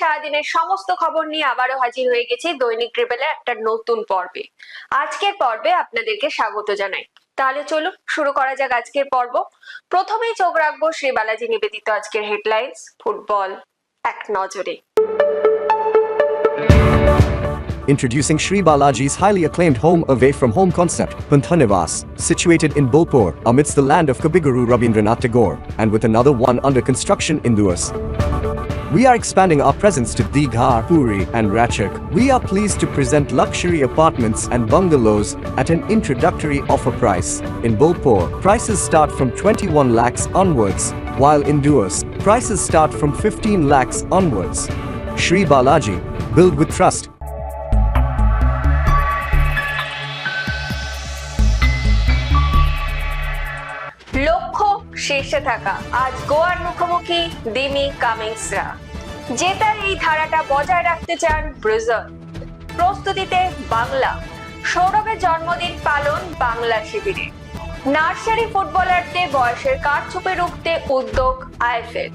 সারাদিনের সমস্ত খবর নিয়ে আবারও হাজির হয়ে গেছি দৈনিক ট্রিপেলের একটা নতুন পর্বে আজকের পর্বে আপনাদেরকে স্বাগত জানাই তাহলে চলুন শুরু করা যাক আজকের পর্ব প্রথমেই চোখ রাখব শ্রী বালাজি নিবেদিত আজকের হেডলাইন্স ফুটবল এক নজরে Introducing Sri Balaji's highly acclaimed home away from home concept, Panthanivas, situated in Bolpur amidst the land of Kabiguru Rabindranath Tagore, and with another one under construction in Duas. We are expanding our presence to Dighar, Puri, and Ratchak. We are pleased to present luxury apartments and bungalows at an introductory offer price. In Bolpur, prices start from 21 lakhs onwards, while in Duas, prices start from 15 lakhs onwards. Sri Balaji, build with trust. লক্ষ্য শীর্ষে থাকা আজ গোয়ার মুখোমুখি দিমি কামিংসরা জেতার এই ধারাটা বজায় রাখতে চান ব্রাজিল। প্রস্তুতিতে বাংলা। সৌরভের জন্মদিন পালন বাংলা শিবিরে। নার্সারি ফুটবলারদের বয়সের কারচুপে রুখতে উদ্যোগ আইএফএল।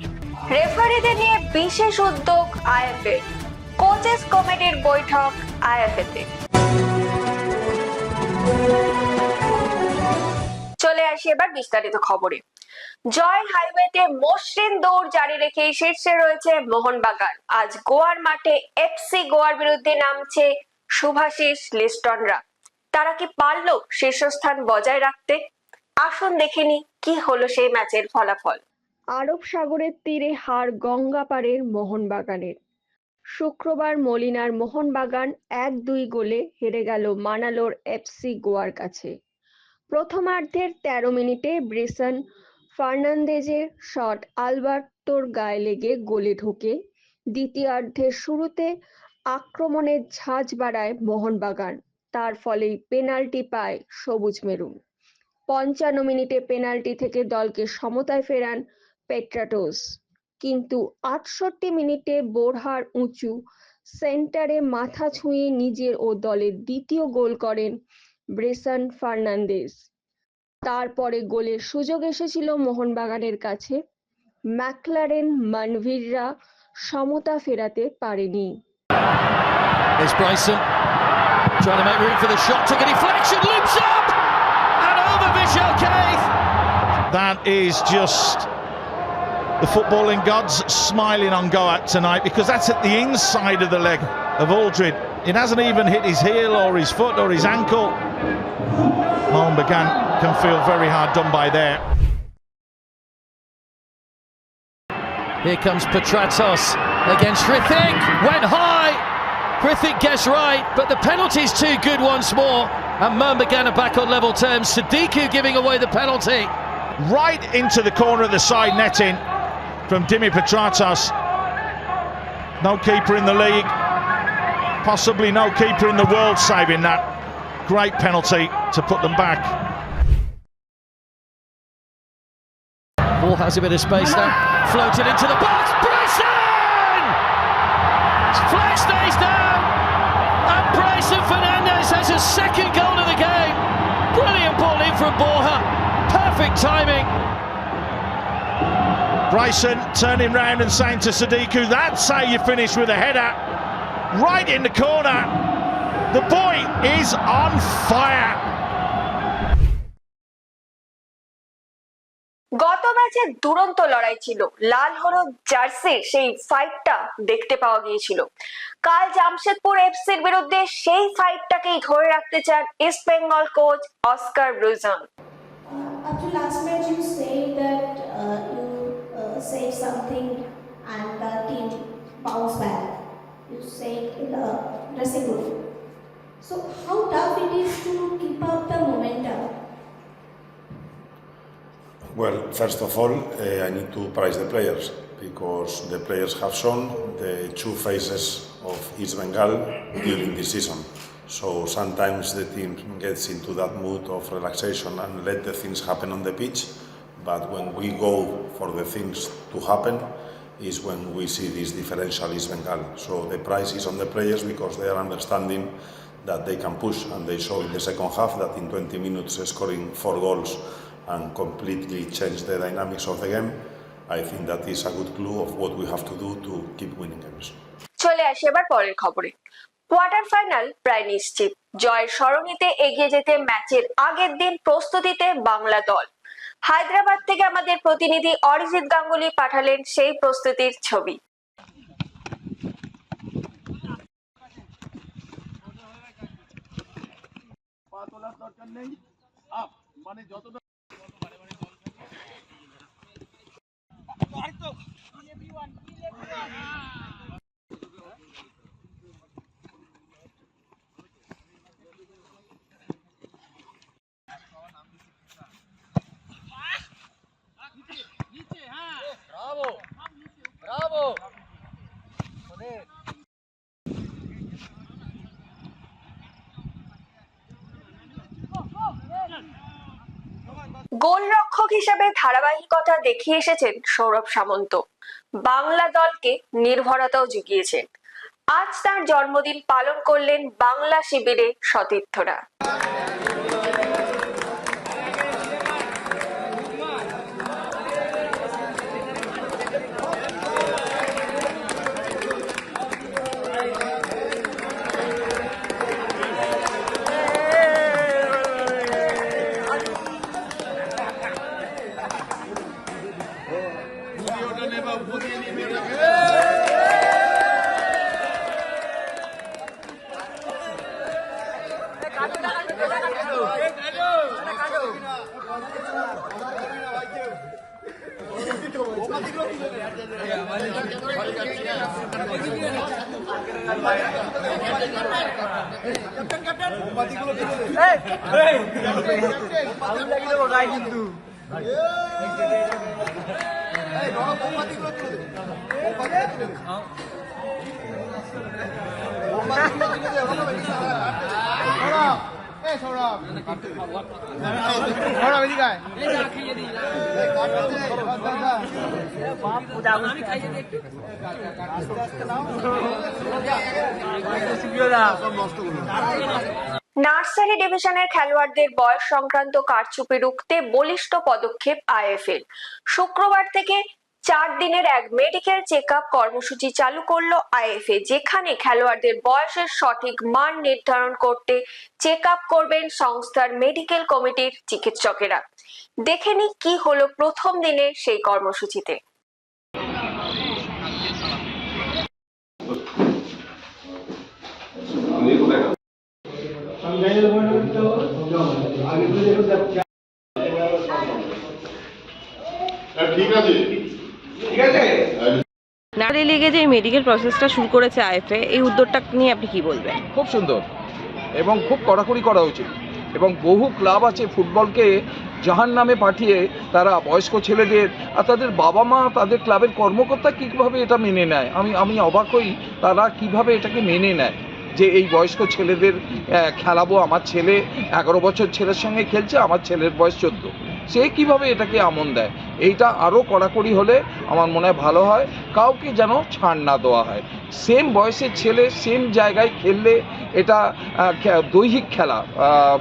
রেফারিদের নিয়ে বিশেষ উদ্যোগ আইএফএল। কোচেস কমিটির বৈঠক আইএফএতে চলে আসি এবার বিস্তারিত খবরে। জয় হাইওয়েতে মসৃণ দৌড় জারি রেখে শীর্ষে রয়েছে মোহনবাগান। আজ গোয়ার মাঠে এফসি গোয়ার বিরুদ্ধে নামছে শুভাশিস লিস্টনরা। তারা কি পারল শীর্ষস্থান বজায় রাখতে? আসুন দেখেনি কি হলো সেই ম্যাচের ফলাফল। আরব সাগরের তীরে হার গঙ্গা পাড়ের মোহনবাগানের। শুক্রবার মলিনার মোহনবাগান এক দুই গোলে হেরে গেল মানালোর এফসি গোয়ার কাছে। প্রথমার্ধের তেরো মিনিটে ব্রেসন ফার্নান্দেজের শট আলবার্টোর গায়ে লেগে গোলে ঢোকে। দ্বিতীয়ার্ধের শুরুতে আক্রমণের ঝাঁজ বাড়ায় মোহনবাগান, তার ফলেই পেনাল্টি পায় সবুজ মেরুন। পঞ্চান্ন মিনিটে পেনাল্টি থেকে দলকে সমতায় ফেরান পেট্রাটোস। কিন্তু আটষট্টি মিনিটে বোরহার উঁচু, সেন্টারে মাথা ছুঁয়ে নিজের ও দলের দ্বিতীয় গোল করেন ব্রেসান ফার্নান্দেজ। তারপরে গোলের সুযোগ এসেছিল মোহনবাগানের কাছে ম্যাকলারেন মানভিররা সমতা ফেরাতে পারেনি There's Bryson trying to make room for the shot. Took a deflection, loops up, and over Vishal Keith. That is just the footballing gods smiling on Goat tonight because that's at the inside of the leg of Aldred. It hasn't even hit his heel or his foot or his ankle. Mohan Bagan can feel very hard done by there. Here comes Petratos against Hrithik. Went high. Hrithik gets right, but the penalty's too good once more. And Murmagana back on level terms. Sadiku giving away the penalty. Right into the corner of the side netting from Dimi Petratos. No keeper in the league. Possibly no keeper in the world saving that. Great penalty to put them back. Ball has a bit of space now. Floated into the box. Bryson! Flag stays down. And Bryson Fernandez has a second goal of the game. Brilliant ball in from Borja. Perfect timing. Bryson turning round and saying to Sadiku, that's how you finish with a header. Right in the corner. The boy is on fire. ম্যাচে দুরন্ত লড়াই ছিল। লাল হলুদ জার্সির সেই ফাইটটা দেখতে পাওয়া গিয়েছিল। কাল জামশেদপুর এফসির বিরুদ্ধে সেই ফাইটটাকেই ধরে রাখতে চান East Bengal coach Oscar Bruzon. Uh, after last match, you Well, first of all, uh, I need to praise the players because the players have shown the two phases of East Bengal during this season. So sometimes the team gets into that mood of relaxation and let the things happen on the pitch. But when we go for the things to happen, is when we see this differential East Bengal. So the price is on the players because they are understanding that they can push and they show in the second half that in 20 minutes scoring four goals and completely change the dynamics of the game. I think that is a good clue of what we have to do to keep winning games. চলে আসি এবার পরের খবরে quarter final প্রায় নিশ্চিত জয়ের সরণিতে এগিয়ে যেতে ম্যাচের আগের দিন প্রস্তুতিতে বাংলা দল হায়দ্রাবাদ থেকে আমাদের প্রতিনিধি অরিজিৎ গাঙ্গুলি পাঠালেন সেই প্রস্তুতির ছবি গোলরক্ষক হিসেবে ধারাবাহিকতা দেখিয়ে এসেছেন সৌরভ সামন্ত। বাংলা দলকে নির্ভরতাও জুগিয়েছেন। আজ তার জন্মদিন পালন করলেন বাংলা শিবিরে সতীর্থরা। কিন্তু মোমবাতিগুলো নার্সারি ডিভিশনের খেলোয়াড়দের বয়স সংক্রান্ত কারচুপি রুখতে বলিষ্ঠ পদক্ষেপ আইএফএল। শুক্রবার থেকে চার দিনের এক মেডিকেল চেক আপ কর্মসূচি চালু করল আইএফএ যেখানে খেলোয়াড়দের বয়সের সঠিক মান নির্ধারণ করতে চেক আপ করবেন সংস্থার মেডিকেল কমিটির চিকিৎসকেরা। দেখে নি কি হলো প্রথম দিনে সেই কর্মসূচিতে। নারী লিগে যে মেডিকেল প্রসেসটা শুরু করেছে আইএফএ এই উদ্যোগটা নিয়ে আপনি কি বলবেন? খুব সুন্দর। এবং খুব কড়াকড়ি করা উচিত। এবং বহু ক্লাব আছে ফুটবলকে জাহান নামে পাঠিয়ে তারা বয়স্ক ছেলেদের আর তাদের বাবা মা তাদের ক্লাবের কর্মকর্তা কীভাবে এটা মেনে নেয়? আমি আমি অবাক হই তারা কীভাবে এটাকে মেনে নেয়? যে এই বয়স্ক ছেলেদের খেলাবো, আমার ছেলে এগারো বছর ছেলের সঙ্গে খেলছে, আমার ছেলের বয়স চোদ্দ। সে কীভাবে এটাকে আমন দেয়? এইটা আরও কড়াকড়ি হলে আমার মনে হয় ভালো হয়। কাউকে যেন ছাড় না দেওয়া হয়। সেম বয়সের ছেলে সেম জায়গায় খেললে এটা দৈহিক খেলা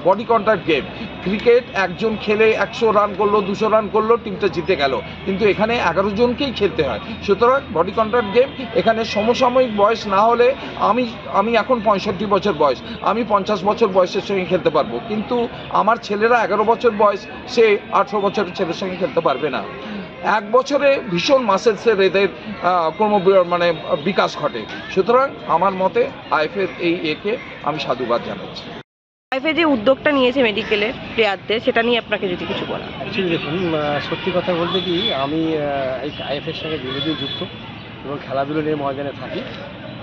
বডি কন্ট্যাক্ট গেম ক্রিকেট একজন খেলে একশো রান করল, দুশো রান করল টিমটা জিতে গেল। কিন্তু এখানে এগারো জনকেই খেলতে হয়। সুতরাং বডি কন্ট্যাক্ট গেম এখানে সমসাময়িক বয়স না হলে আমি আমি এখন পঁয়ষট্টি বছর বয়স। আমি পঞ্চাশ বছর বয়সের সঙ্গে খেলতে পারব। কিন্তু আমার ছেলেরা এগারো বছর বয়স, সে আঠেরো বছরের ছেলের সঙ্গে খেলতে পারবে না। এক বছরে ভীষণ মাসেলসের এদের ক্রম মানে বিকাশ ঘটে। সুতরাং আমার মতে আইএফের এই একে আমি সাধুবাদ জানাচ্ছি। আইএফএ যে উদ্যোগটা নিয়েছে মেডিকেলের প্লেয়ারদের সেটা নিয়ে আপনাকে যদি কিছু বলা দেখুন সত্যি কথা বলতে কি আমি এই আইএফের সঙ্গে দীর্ঘদিন যুক্ত এবং খেলাধুলো নিয়ে ময়দানে থাকি।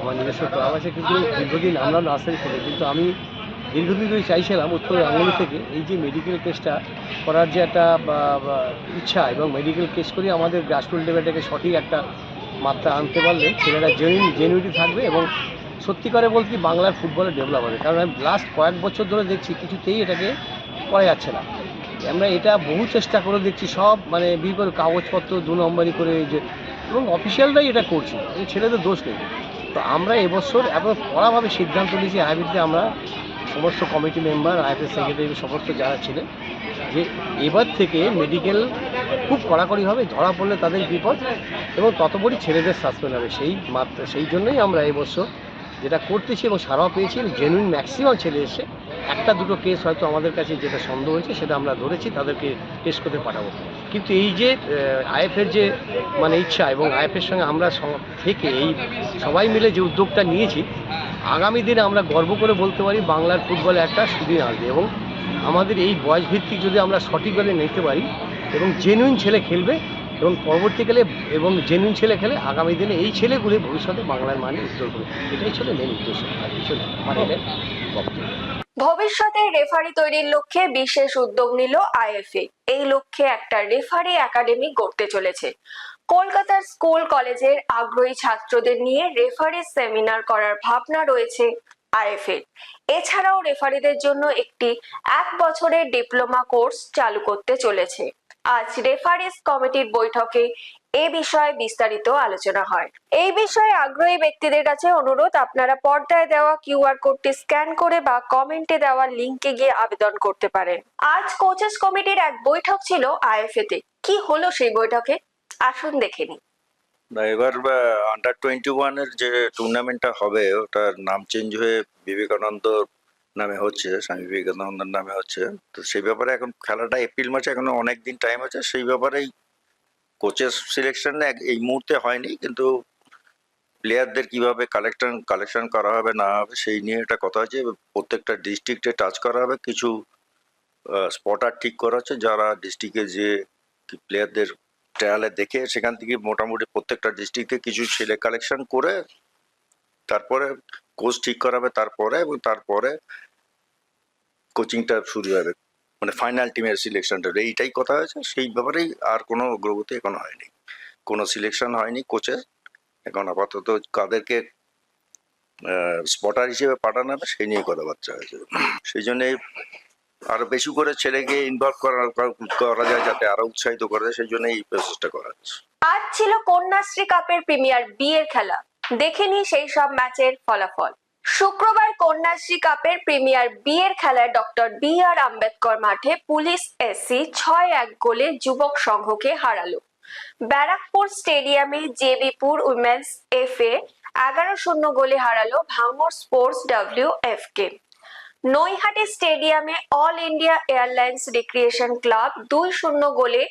আমার নিজস্ব ক্লাব আছে কিন্তু দীর্ঘদিন আমরা নার্সারি থেকে কিন্তু আমি দীর্ঘদিন ধরে চাইছিলাম উত্তর আঙ্গুলি থেকে এই যে মেডিকেল কেসটা করার যে একটা ইচ্ছা এবং মেডিকেল কেস করে আমাদের গ্রাসরুট লেভেলটাকে সঠিক একটা মাত্রা আনতে পারলে ছেলেরা জেনুইন জেনুইটি থাকবে এবং সত্যি করে বলতে বাংলার ফুটবলে ডেভেলপ হবে। কারণ আমি লাস্ট কয়েক বছর ধরে দেখছি কিছুতেই এটাকে করা যাচ্ছে না। আমরা এটা বহু চেষ্টা করে দেখছি, সব মানে বিপরীত কাগজপত্র দু নম্বরই করে যে, এবং অফিসিয়ালরাই এটা করছে। ছেলেদের দোষ নেই। তো আমরা এবছর এত কড়াভাবে সিদ্ধান্ত নিয়েছি আইবিতে আমরা সমস্ত কমিটি মেম্বার আইপিএস সেক্রেটারি সমস্ত যারা ছিলেন, যে এবার থেকে মেডিকেল খুব কড়াকড়ি হবে, ধরা পড়লে তাদের বিপদ এবং ততপরই ছেলেদের সাসপেন্ড হবে। সেই মাত্রা, সেই জন্যই আমরা এবছর যেটা করতেছি এবং সারাও পেয়েছি জেনুইন ম্যাক্সিমাম ছেলে এসে একটা দুটো কেস হয়তো আমাদের কাছে যেটা সন্দেহ হয়েছে, সেটা আমরা ধরেছি, তাদেরকে টেস্ট করতে পাঠাবো। কিন্তু এই যে আইএফের যে মানে ইচ্ছা এবং আইএফের সঙ্গে আমরা থেকে এই সবাই মিলে যে উদ্যোগটা নিয়েছি, আগামী দিনে আমরা গর্ব করে বলতে পারি বাংলার ফুটবলে একটা সুদিন আসবে এবং আমাদের এই বয়স ভিত্তিক যদি আমরা সঠিকভাবে নিতে পারি এবং জেনুইন ছেলে খেলবে এবং পরবর্তীকালে এবং জেনুইন ছেলে খেলে আগামী দিনে এই ছেলেগুলি ভবিষ্যতে বাংলার মানে উজ্জ্বল করবে এটাই ছিল মেন উদ্দেশ্য। আর কিছু না। আমার বক্তব্য। ভবিষ্যতে রেফারি তৈরির লক্ষ্যে বিশেষ উদ্যোগ নিল আইএফএ। এই লক্ষ্যে একটা রেফারি একাডেমি গড়তে চলেছে। কলকাতার স্কুল, কলেজের আগ্রহী ছাত্রদের নিয়ে রেফারি সেমিনার করার ভাবনা রয়েছে আইএফএ এছাড়াও রেফারিদের জন্য একটি এক বছরের ডিপ্লোমা কোর্স চালু করতে চলেছে। আজ রেফারিস কমিটির বৈঠকে এ বিষয়ে বিস্তারিত আলোচনা হয়। এই বিষয়ে আগ্রহী ব্যক্তিদের কাছে অনুরোধ, আপনারা পর্দায় দেওয়া কিউআর কোডটি স্ক্যান করে বা কমেন্টে দেওয়া লিংকে গিয়ে আবেদন করতে পারেন। আজ কোচেস কমিটির এক বৈঠক ছিল আইএফএ তে কি হলো সেই বৈঠকে? আসুন দেখে নিই। এবার আন্ডার টোয়েন্টি ওয়ানের যে টুর্নামেন্টটা হবে, ওটার নাম চেঞ্জ হয়ে বিবেকানন্দ নামে হচ্ছে, স্বামী বিবেকানন্দের নামে হচ্ছে। তো সেই ব্যাপারে এখন খেলাটা এপ্রিল মাসে এখনও অনেক দিন টাইম আছে, সেই ব্যাপারেই কোচের সিলেকশন এই মুহূর্তে হয়নি, কিন্তু প্লেয়ারদের কীভাবে কালেকশন কালেকশন করা হবে, না হবে, সেই নিয়ে একটা কথা হচ্ছে প্রত্যেকটা ডিস্ট্রিক্টে টাচ করা হবে। কিছু স্পটার ঠিক করা হচ্ছে, যারা ডিস্ট্রিক্টে যে প্লেয়ারদের ট্রায়ালে দেখে, সেখান থেকে মোটামুটি প্রত্যেকটা ডিস্ট্রিক্টে কিছু ছেলে কালেকশন করে, তারপরে কোচ ঠিক করা হবে তারপরে এবং তারপরে কোচিংটা শুরু হবে। মানে ফাইনাল টিমের সিলেকশনটা এইটাই কথা হয়েছে, সেই ব্যাপারেই আর কোনো অগ্রগতি এখনও হয়নি। কোনো সিলেকশন হয়নি কোচের এখন আপাতত কাদেরকে স্পটার হিসেবে পাঠানো হবে, সেই নিয়ে কথাবার্তা হয়েছে। সেই জন্যে আরও বেশি করে ছেলেকে ইনভলভ করা করা যায় যাতে আরও উৎসাহিত করা যায়, সেই জন্য এই প্রসেসটা করা হচ্ছে। আজ ছিল কন্যাশ্রী কাপের প্রিমিয়ার বিয়ের খেলা। দেখে নি সেই সব ম্যাচের ফলাফল। শুক্রবার কন্যাশ্রী কাপের প্রিমিয়ার বিয়ের খেলায় ডক্টর বি আর আম্বেদকর মাঠে পুলিশ এসসি ছয় এক গোলে যুবক সংঘকে হারালো। ব্যারাকপুর স্টেডিয়ামে জেবিপুর উইমেন্স এফ এ এগারো শূন্য গোলে হারালো Bhangar sports W F K. Naihati স্টেডিয়ামে all India airlines recreation club দুই শূন্য গোলে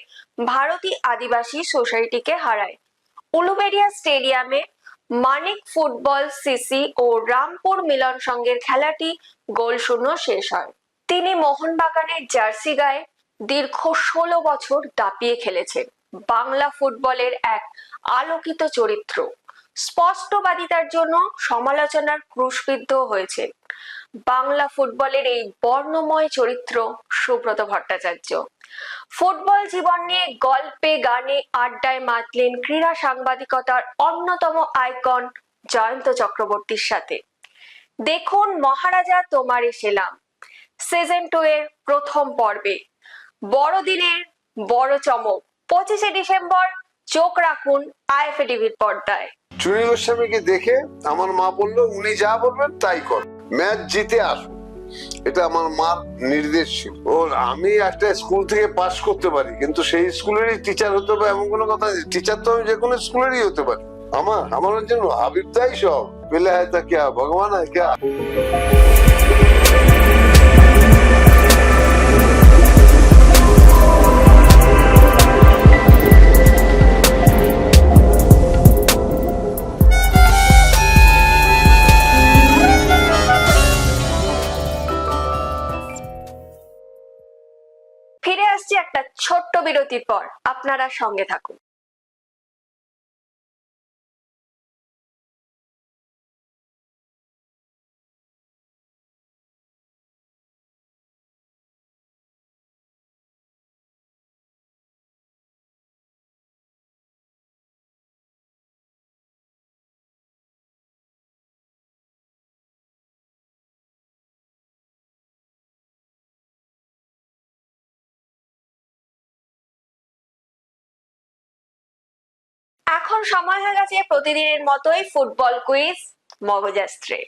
ভারতী আদিবাসী সোসাইটিকে হারায়। উলুবেড়িয়া স্টেডিয়ামে মানিক ফুটবল, সিসি ও রামপুর মিলন সংঘের খেলাটি গোল শূন্য শেষ হয়। তিনি মোহনবাগানের জার্সি গায়ে দীর্ঘ ষোলো বছর দাপিয়ে খেলেছেন। বাংলা ফুটবলের এক আলোকিত চরিত্র। স্পষ্টবাদিতার জন্য সমালোচনার ক্রুশবিদ্ধ হয়েছে বাংলা ফুটবলের এই বর্ণময় চরিত্র সুব্রত ভট্টাচার্য। ফুটবল জীবন নিয়ে গল্পে গানে আড্ডায় মাতলেন ক্রীড়া সাংবাদিকতার অন্যতম আইকন জয়ন্ত চক্রবর্তীর সাথে। দেখুন মহারাজা তোমারে এসেলাম সিজন টু এর প্রথম পর্বে। বড়দিনের বড় চমক। পঁচিশে ডিসেম্বর চোখ রাখুন আইএফএ টিভির পর্দায়। চুনি গোস্বামীকে দেখে আমার মা বলল, উনি যা বলবেন তাই কর। ম্যাচ জিতে আসুক। এটা আমার মার নির্দেশ ছিল। ও, আমি একটা স্কুল থেকে পাশ করতে পারি, কিন্তু সেই স্কুলেরই টিচার হতে হবে এমন কোনো কথা টিচার তো আমি যে কোনো স্কুলেরই হতে পারি। আমার আমার জন্য হাবিবদাই সব। পেলে হয় তা কে ভগবান হয় কে একটা ছোট্ট বিরতির পর আপনারা সঙ্গে থাকুন। এখন সময় হয়ে গেছে প্রতিদিনের মতোই ফুটবল কুইজ মগজাস্ত্রে।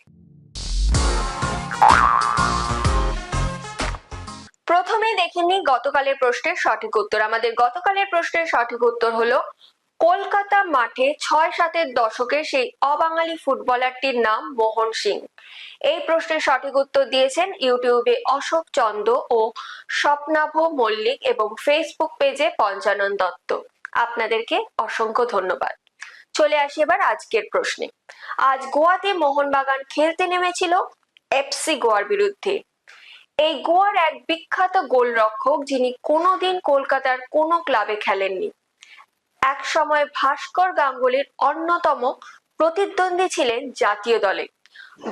প্রথমে দেখে নিই গতকালের প্রশ্নের সঠিক উত্তর। আমাদের গতকালের প্রশ্নের সঠিক উত্তর হলো, কলকাতা মাঠে ছয় সাতের দশকের সেই অবাঙালি ফুটবলারটির নাম মোহন সিং। এই প্রশ্নের সঠিক উত্তর দিয়েছেন ইউটিউবে অশোক চন্দ ও স্বপ্নাভ মল্লিক এবং ফেসবুক পেজে পঞ্চানন দত্ত। আপনাদেরকে অসংখ্য ধন্যবাদ। চলে আসি এবার আজকের প্রশ্নে। আজ গোয়াতে মোহনবাগান খেলতে নেমেছিল এফসি গোয়ার বিরুদ্ধে। এই গোয়ার এক বিখ্যাত গোলরক্ষক যিনি কোনোদিন কলকাতার কোনো ক্লাবে খেলেননি। এক সময় ভাস্কর গাঙ্গুলির অন্যতম প্রতিদ্বন্দ্বী ছিলেন জাতীয় দলে।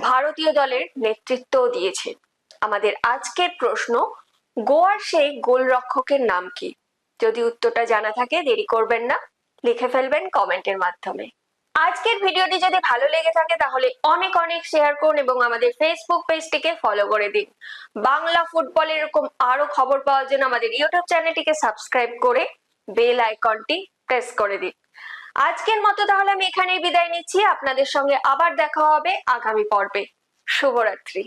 ভারতীয় দলের নেতৃত্বও দিয়েছেন। আমাদের আজকের প্রশ্ন, গোয়ার সেই গোলরক্ষকের নাম কি? যদি উত্তরটা জানা থাকে, দেরি করবেন না। লিখে ফেলবেন কমেন্টের মাধ্যমে। আজকের ভিডিওটি যদি ভালো লেগে থাকে, তাহলে অনেক অনেক শেয়ার করুন এবং আমাদের ফেসবুক পেজটিকে ফলো করে দিন। বাংলা ফুটবল এরকম আরও খবর পাওয়ার জন্য আমাদের ইউটিউব চ্যানেলটিকে সাবস্ক্রাইব করে বেল আইকনটি প্রেস করে দিন। আজকের মতো তাহলে আমি এখানেই বিদায় নিচ্ছি। আপনাদের সঙ্গে আবার দেখা হবে আগামী পর্বে। শুভরাত্রি।